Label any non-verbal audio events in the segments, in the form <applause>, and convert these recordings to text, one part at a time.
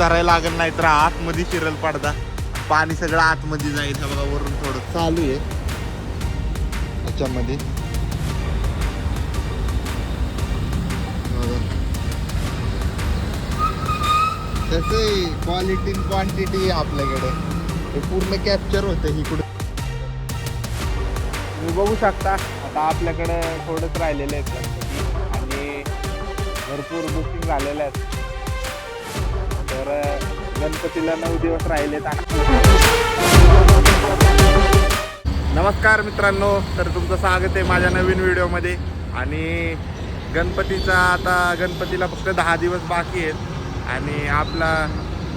धरायला लागेल नाही तर आतमध्ये शिरल पडदा. पाणी सगळं आतमध्ये जाईल. बघा वरून थोडं चालू आहे. याच्यामध्ये. त्याच क्वालिटी क्वांटिटी आपल्याकडे. हे पूर्ण कॅप्चर होतं इकडून. तुम्ही बघू शकता आता आपल्याकडे थोडंच राहिलेलं आहेत आणि भरपूर बुकिंग झालेलं आहेत तर गणपतीला नऊ दिवस राहिलेत नमस्कार मित्रांनो तर तुमचं स्वागत आहे माझ्या नवीन व्हिडिओमध्ये. आणि गणपतीचा आता गणपतीला फक्त दहा दिवस बाकी आहेत. आणि आपला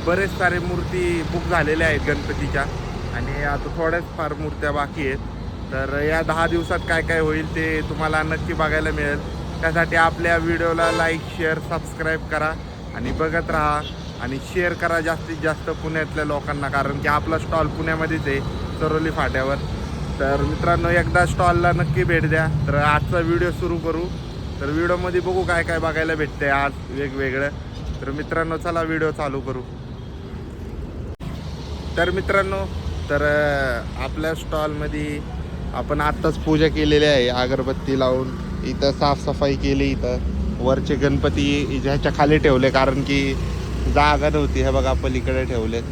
बरेच सारे मूर्ती बुक झालेल्या आहेत गणपतीच्या. आणि आता थोड्याच फार मूर्त्या बाकी आहेत. तर या दहा दिवसात काय काय होईल ते तुम्हाला नक्की बघायला मिळेल. त्यासाठी आपल्या व्हिडिओला लाईक शेअर सबस्क्राईब करा. आणि बघत राहा. आणि शेअर करा जास्तीत जास्त पुण्यातल्या लोकांना कारण की आपला स्टॉल पुण्यामध्येच आहे चरोली फाट्यावर. तर मित्रांनो एकदा स्टॉलला नक्की भेट द्या. तर आजचा व्हिडिओ सुरू करू. तर व्हिडिओमध्ये बघू काय काय बघायला भेटते आज वेगवेगळं. तर मित्रांनो चला व्हिडिओ चालू करू. तर मित्रांनो तर आपल्या स्टॉलमध्ये आपण आत्ताच पूजा केलेली आहे अगरबत्ती लावून. इथं साफसफाई केली इथं. वरचे गणपती ह्याच्या खाली ठेवले कारण की जागा नव्हती. हे बघा पलीकडे ठेवलेत.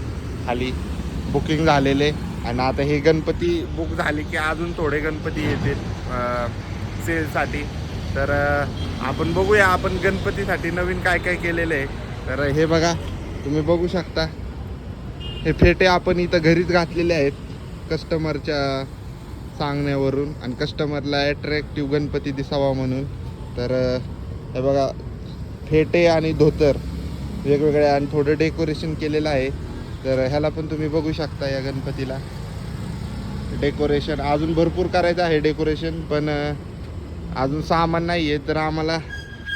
खाली बुकिंग झालेले. आणि आता हे गणपती बुक झाले की अजून थोडे गणपती येतील सेलसाठी तर आपण बघूया आपण गणपतीसाठी नवीन काय काय केलेलं आहे. तर हे बघा तुम्ही बघू शकता. हे फेटे आपण इथं घरीच घातलेले आहेत कस्टमरच्या सांगण्यावरून. आणि कस्टमरला ॲट्रॅक्टिव्ह गणपती दिसावा म्हणून. तर हे बघा फेटे आणि धोतर. वेगवेगळे आणि थोडं डेकोरेशन केलेलं आहे. तर ह्याला पण तुम्ही बघू शकता या गणपतीला. डेकोरेशन अजून भरपूर करायचं आहे डेकोरेशन पण अजून सामान नाही आहे तर आम्हाला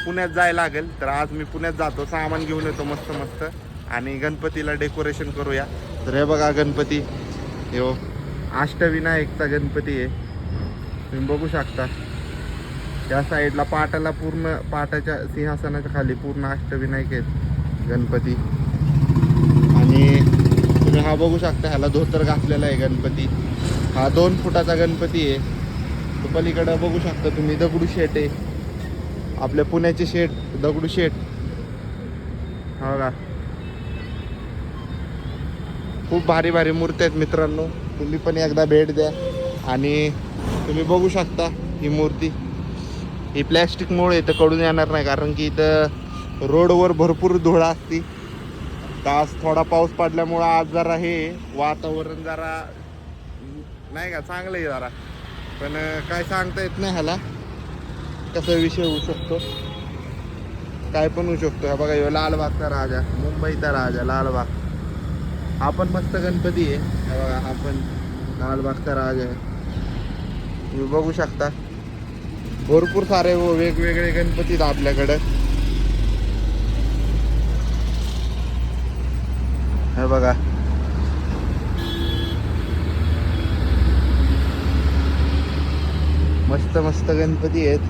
पुण्यात जायला लागेल. तर आज मी पुण्यात जातो सामान घेऊन येतो मस्त मस्त. आणि गणपतीला डेकोरेशन करूया. तर हे बघा गणपती. हो अष्टविनायकचा गणपती आहे. तुम्ही बघू शकता. त्या साईडला पाटाला पूर्ण पाटाच्या सिंहासनाच्या खाली पूर्ण अष्टविनायक आहेत. गणपती. आणि तुम्ही हा बघू शकता ह्याला धोतर घातलेला आहे गणपती. हा दोन फुटाचा गणपती आहे. तो पलीकडं बघू शकता तुम्ही दगडू शेट आहे. आपल्या पुण्याचे शेट दगडू शेट हो का खूप भारी भारी मूर्ती आहेत मित्रांनो. तुम्ही पण एकदा भेट द्या. आणि तुम्ही बघू शकता ही मूर्ती. ही प्लॅस्टिकमुळे इथं कडून येणार नाही कारण की इथं रोडवर भरपूर धुळा असती. तर आज थोडा पाऊस पडल्यामुळं आज जरा हे वातावरण जरा नाही का चांगलं आहे जरा. पण काय सांगता येत नाही ह्याला. कसा विषय होऊ शकतो? काय पण होऊ शकतो. हा बघा ह्यो लालबागचा राजा मुंबईचा राजा लालबाग. हा पण मस्त गणपती आहे. हा बघा हा पण लालबागचा राजा आहे. तुम्ही बघू शकता. भरपूर सारे व वेगवेगळे गणपती आहेत आपल्याकडं. हे बघा. मस्त मस्त गणपती आहेत.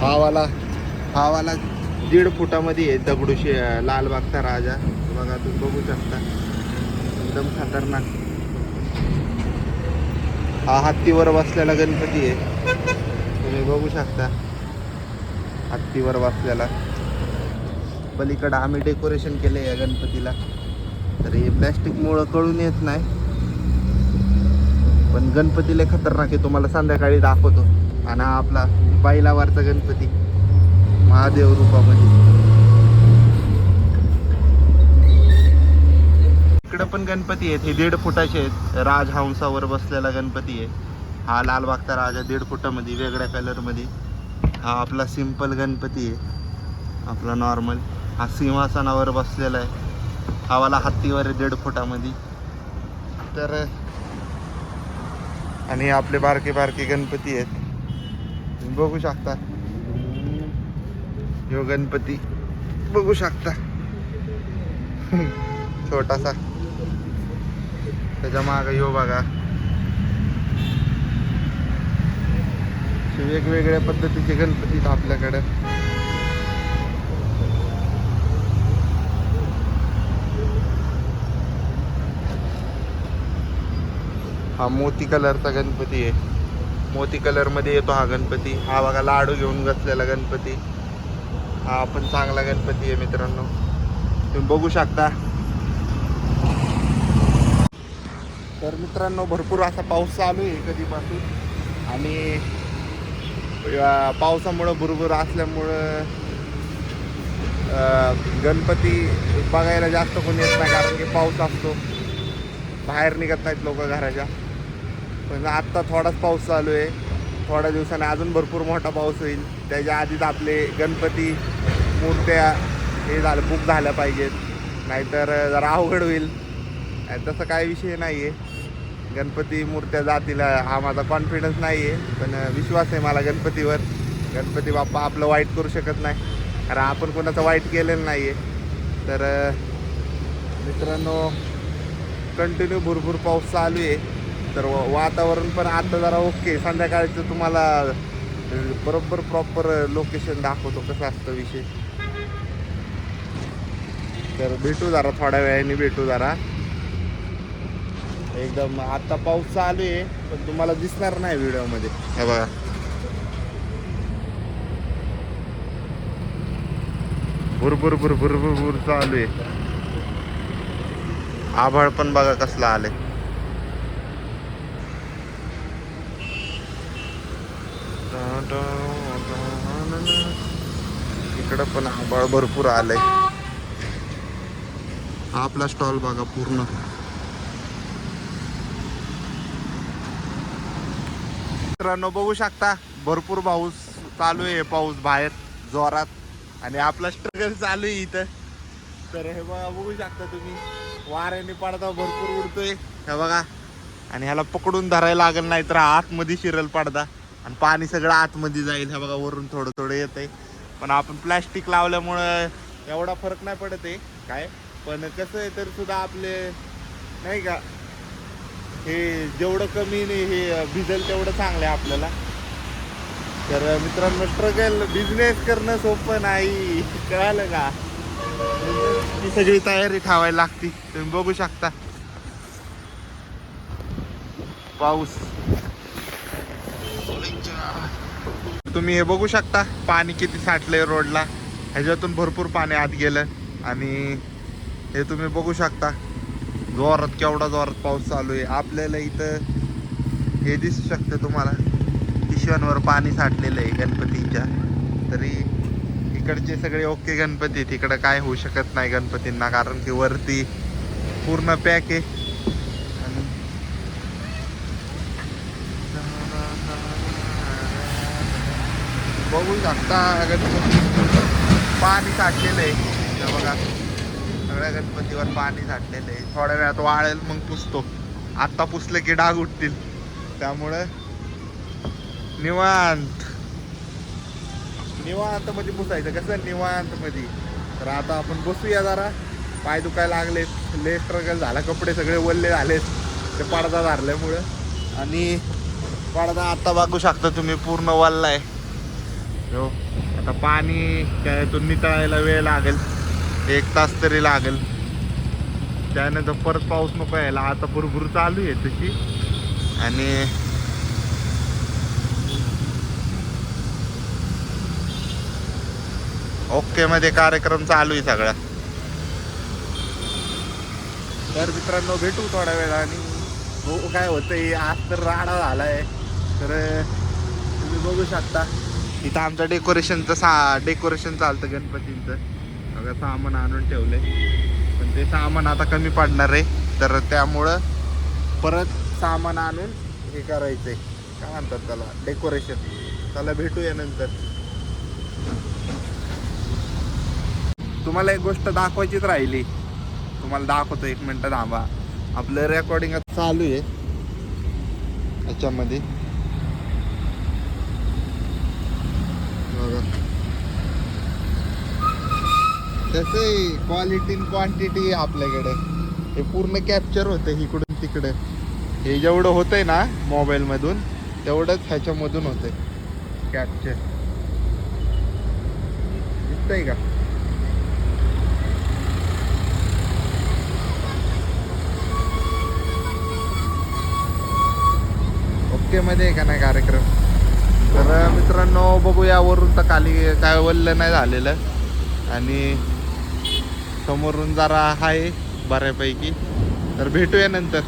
हा वाला हा वाला दीड फुटामध्ये आहे दगडूशे लालबागचा राजा. बघा तुम्ही बघू शकता. एकदम खतरनाक. हा हत्तीवर बसलेला गणपती आहे. तुम्ही बघू शकता. हत्तीवर बसलेला. पलीकडं आम्ही डेकोरेशन केले या गणपतीला. तर हे प्लॅस्टिकमुळं कळून येत नाही. पण गणपतीला खतरनाक आहे तुम्हाला संध्याकाळी दाखवतो. आणि हा आपला बैलावरचा गणपती महादेव रूपामध्ये. इकडं पण गणपती आहेत हे दीड फुटाचे आहेत. राजहंसावर बसलेला गणपती आहे. हा लालबागचा राजा दीड फुटामध्ये वेगळ्या कलरमध्ये हा आपला सिंपल गणपती आहे. आपला नॉर्मल हा सिंहासनावर बसलेला आहे. हा वाला हत्तीवर आहे दीड फुटामध्ये. तर आणि आपले बारके बारके गणपती आहेत. तुम्ही बघू शकता. ह्यो गणपती बघू शकता. <laughs> छोटासा. त्याच्या माग यो बघा. वेगवेगळ्या पद्धतीचे गणपती आहेत आपल्याकडे. हा मोती कलरचा गणपती आहे. मोती कलरमध्ये येतो हा गणपती. हा बघा लाडू घेऊन बसलेला गणपती. हा पण चांगला गणपती आहे मित्रांनो. तुम्ही बघू शकता. तर मित्रांनो भरपूर असा पाऊस चालू आहे कधीपासून. आणि या पावसामुळं भरपूर असल्यामुळं गणपती बघायला जास्त कोणी येत नाही कारण की पाऊस असतो. बाहेर निघत नाहीत लोक घराच्या. पण आत्ता थोडाच पाऊस चालू आहे. थोड्या दिवसाने अजून भरपूर मोठा पाऊस होईल. त्याच्या आधीच आपले गणपती मूर्त्या हे झालं बुक झाल्या पाहिजेत. नाहीतर जरा अवघड होईल. आणि तसं काय विषय नाही आहे गणपती मूर्त्या जातील हा माझा कॉन्फिडन्स नाही आहे पण विश्वास आहे मला गणपतीवर. गणपती बाप्पा आपलं वाईट करू शकत नाही. कारण आपण कोणाचं वाईट केलेलं नाही आहे तर मित्रांनो कंटिन्यू भरपूर पाऊस चालू आहे. तर वातावरण पण आता जरा ओके संध्याकाळचं तुम्हाला बरोबर प्रॉपर लोकेशन दाखवतो कसं असतं विषय. तर भेटू जरा थोड्या वेळाने भेटू जरा. एकदम आता पाऊस चालू आहे पण तुम्हाला दिसणार नाही व्हिडिओमध्ये. हे बघा. भुरभुर भुरभुर भुरभुर चालू आहे. आभाळ पण बघा कसला आले इकडं पण आभाळ भरपूर आलंय. हा आपला स्टॉल बघा पूर्ण. मित्रांनो बघू शकता भरपूर पाऊस चालू आहे. पाऊस बाहेर जोरात. आणि आपला स्ट्रगल चालू आहे इथं. तर हे बघा बघू शकता तुम्ही. वाऱ्याने पडदा भरपूर उडतोय. हे बघा. आणि ह्याला पकडून धरायला लागेल नाही तर आतमध्ये शिरल पडदा. आणि पाणी सगळं आतमध्ये जाईल. हे बघा वरून थोडं थोडं येत आहे पण आपण प्लॅस्टिक लावल्यामुळं एवढा फरक नाही पडत आहे. काय? पण कसं आहे तर सुद्धा आपले नाही का? हे जेवढं कमी नाही हे भिजल तेवढं चांगलं आहे आपल्याला. तर मित्रांनो स्ट्रगल बिझनेस करणं सोपं नाही. कळालं का? ती सगळी तयारी ठेवायला लागती. तुम्ही बघू शकता. पाऊस. तुम्ही हे बघू शकता पाणी किती साठलंय रोडला. ह्याच्यातून भरपूर पाणी आत गेलं. आणि हे तुम्ही बघू शकता जोरात केवढा जोरात पाऊस चालू आहे. आपल्याला इथं हे दिसू शकतं तुम्हाला पिशव्यांवर पाणी साठलेलं आहे गणपतीच्या. तरी इकडचे सगळे ओके गणपती तिकडं काय होऊ शकत नाही गणपतींना कारण की वरती पूर्ण पॅक आहे. बघू शकता गणपती. पाणी साठलेलं आहे. बघा. सगळ्या गणपतीवर पाणी साठलेलं आहे. थोड्या वेळात वाळेल मग पुसतो. आत्ता पुसले की डाग उठतील. त्यामुळं निवांत. निवांत मध्ये पुसायचं. कसं? निवांत मध्ये तर आता आपण बसूया जरा. पाय दुखायला लागलेत. ले स्ट्रगल झाला. कपडे सगळे वल्ले झालेत. ते पडदा धरल्यामुळं. आणि पडदा आता बघू शकता तुम्ही. पूर्ण वल्लाय हो. आता पाणी त्यातून नितळायला वेळ लागेल. एक तास तरी लागेल. त्यानंतर परत पाऊस नको यायला. आता भरपूर चालू आहे तशी. आणि ओके मध्ये कार्यक्रम चालू आहे सगळा. तर मित्रांनो भेटू थोड्या वेळाने. हो काय होतंय? आज तर राडा झालाय. तर तुम्ही बघू शकता. इथं आमचं डेकोरेशनचं सा डेकोरेशन चालतं गणपतींचं. बघा सामान आणून ठेवलंय. पण ते सामान आता कमी पडणार आहे. तर त्यामुळं परत सामान आणून हे करायचंय. काय म्हणतात त्याला? डेकोरेशन. त्याला भेटूया नंतर. तुम्हाला एक गोष्ट दाखवायचीच राहिली. तुम्हाला दाखवतो एक मिनटं थांबा. आपलं रेकॉर्डिंग चालू आहे. याच्यामध्ये बघा तसं क्वालिटी क्वांटिटी आपल्याकडे. हे पूर्ण कॅप्चर होतं इकडून तिकडे. हे जेवढं होतंय ना मोबाईलमधून तेवढंच ह्याच्यामधून होतंय. कॅप्चर दिसतंय का? ओके मध्ये आहे का नाही कार्यक्रम? तर मित्रांनो बघूया वरून तर खाली काय वल्ल नाही झालेलं. आणि समोरून जरा आहे बऱ्यापैकी. तर भेटूया नंतर.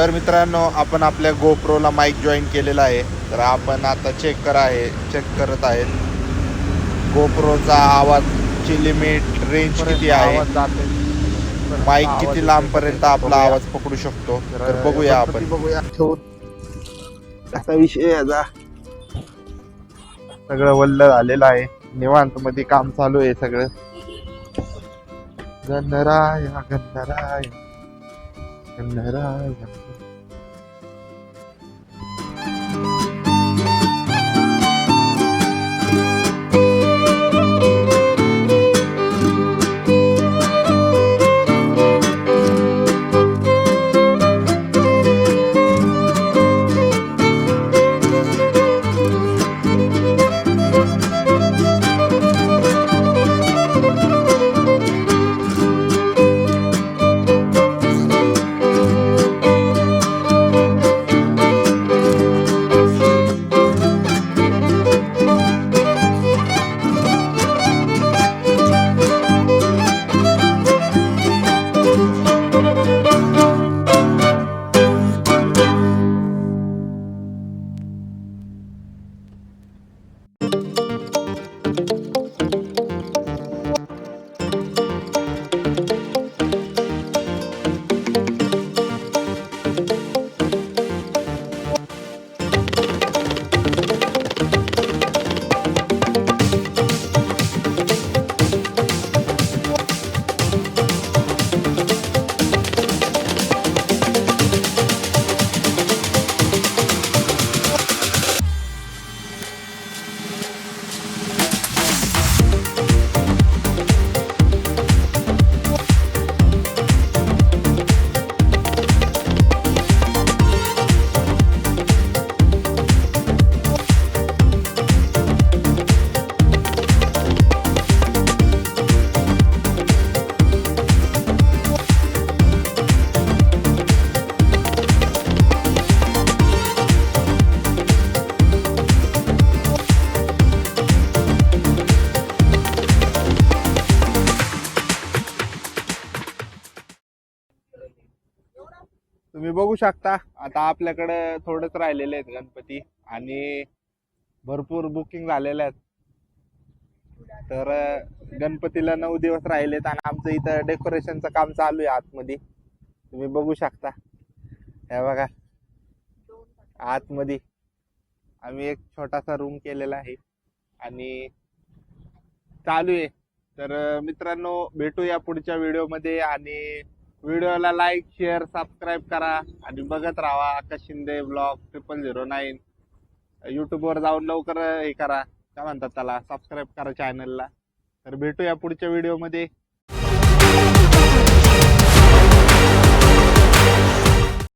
तर मित्रांनो आपण आपल्या गोप्रोला माईक जॉईन केलेला आहे. तर आपण आता चेक करा आहे चेक करत आहेत गोप्रोचा आवाजची लिमिट रेंज किती आहे? माईक किती लांबपर्यंत आपला आवाज पकडू शकतो? तर बघूया आपण. बघूया. असा विषय आहे याचा. सगळं वल्ल झालेलं आहे. निवांत मध्ये काम चालू आहे सगळं. गणराय गणराय. गणराय तुम्ही बघू शकता. आता आपल्याकडे थोडेच राहिलेले आहेत गणपती आणि भरपूर बुकिंग झालेले आहेत. तर गणपतीला नऊ दिवस राहिलेत आणि आमचं इथं डेकोरेशनचं काम चालू आहे आतमध्ये. तुम्ही बघू शकता. हे बघा. आतमध्ये आम्ही एक छोटासा रूम केलेला आहे आणि चालू आहे. तर मित्रांनो भेटूया पुढच्या व्हिडिओमध्ये आणि व्हिडिओला लाईक शेअर सबस्क्राईब करा आणि बघत राहा Akash Shinde blog triple zero nine यूट्यूबवर जाऊन लवकर हे करा. काय म्हणतात त्याला? सबस्क्राईब करा चॅनलला तर भेटूया पुढच्या व्हिडिओमध्ये